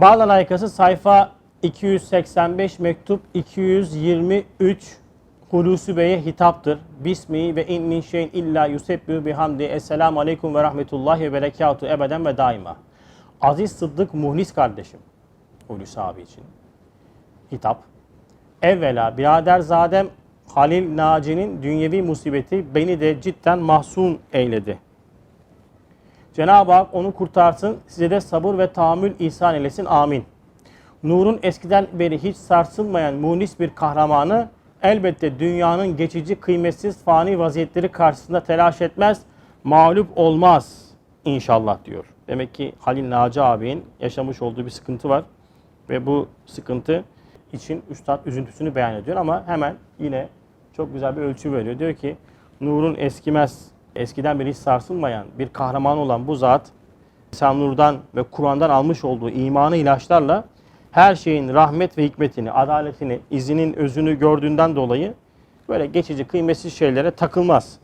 Bağlan Aykası sayfa 285 mektup 223 Hulusi Bey'e hitaptır. Bismi ve in min şeyin illa yusebbihu bihamdi. Esselamu aleyküm ve rahmetullahi ve berekatuhu ebeden ve daima. Aziz Sıddık Muhlis kardeşim. Hulusi abi için. Hitap. Evvela biraderzadem Halil Naci'nin dünyevi musibeti beni de cidden mahzun eyledi. Cenab-ı Hak onu kurtarsın, size de sabır ve tahammül ihsan eylesin. Amin. Nur'un eskiden beri hiç sarsılmayan munis bir kahramanı elbette dünyanın geçici, kıymetsiz, fani vaziyetleri karşısında telaş etmez, mağlup olmaz inşallah diyor. Demek ki Halil Naci abinin yaşamış olduğu bir sıkıntı var ve bu sıkıntı için üstad üzüntüsünü beyan ediyor ama hemen yine çok güzel bir ölçü veriyor. Diyor ki Nur'un eskimez, eskiden beri hiç sarsılmayan bir kahraman olan bu zat İslam Nur'dan ve Kur'an'dan almış olduğu imanı ilaçlarla her şeyin rahmet ve hikmetini, adaletini, izinin özünü gördüğünden dolayı böyle geçici, kıymetsiz şeylere takılmaz.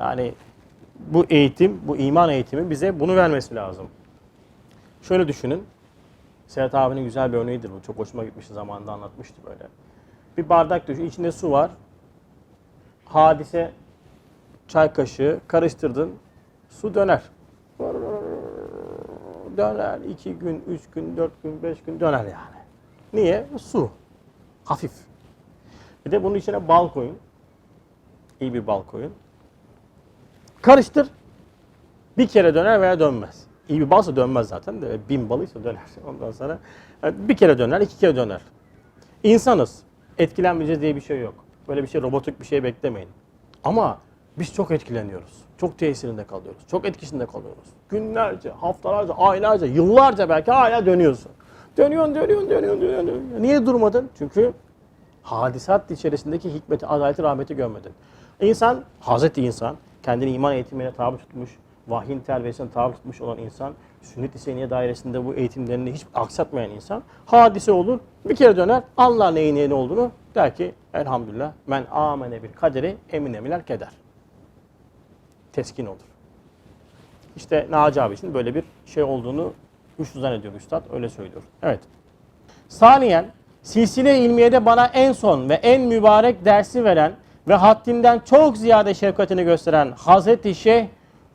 Yani bu eğitim, bu iman eğitimi bize bunu vermesi lazım. Şöyle düşünün. Serhat abinin güzel bir örneğidir bu. Çok hoşuma gitmişti zamanında anlatmıştı böyle. Bir bardak düşün, içinde su var. Hadise çay kaşığı karıştırdın, su döner. Döner. iki gün, üç gün, dört gün, beş gün döner yani. Niye? Su. Hafif. Bir de bunun içine bal koyun. İyi bir bal koyun. Karıştır. Bir kere döner veya dönmez. İyi bir balsa dönmez zaten de bin balıysa döner. Ondan sonra yani bir kere döner, iki kere döner. İnsanız. Etkilenmeyeceğiz diye bir şey yok. Böyle bir şey robotik bir şey beklemeyin. Ama biz çok etkileniyoruz. Çok tesirinde kalıyoruz. Çok etkisinde kalıyoruz. Günlerce, haftalarca, aylarca, yıllarca belki hala dönüyorsun. Dönüyorsun, dönüyorsun, dönüyorsun, dönüyorsun. dönüyorsun. Niye durmadın? Çünkü hadisat içerisindeki hikmeti, adaleti, rahmeti görmedin. İnsan, Hazreti insan, kendini iman eğitimine tabi tutmuş, vahyin terbiyesine tabi tutmuş olan insan, sünnet-i seniye dairesinde bu eğitimlerini hiç aksatmayan insan, hadise olur, bir kere döner, anlar neyin neyin olduğunu, der ki elhamdülillah men amene bir kaderi emine miler keder. Teskin olur. İşte Naci abi için böyle bir şey olduğunu güçlü zannediyor Üstad, öyle söylüyor. Evet. Saniyen, silsile ilmiyede bana en son ve en mübarek dersi veren ve haddinden çok ziyade şefkatini gösteren Hazreti Şeyh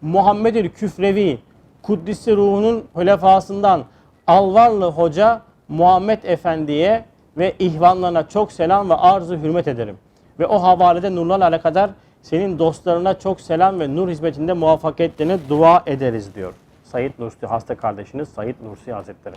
Muhammedül Küfrevi Kuddisi ruhunun hülefasından Alvarlı Hoca Muhammed Efendi'ye ve ihvanlarına çok selam ve arzu hürmet ederim. Ve o havalede nurlarla alakadar senin dostlarına çok selam ve nur hizmetinde muvaffakiyetlerine dua ederiz diyor. Said Nursi hasta kardeşiniz Said Nursi Hazretleri.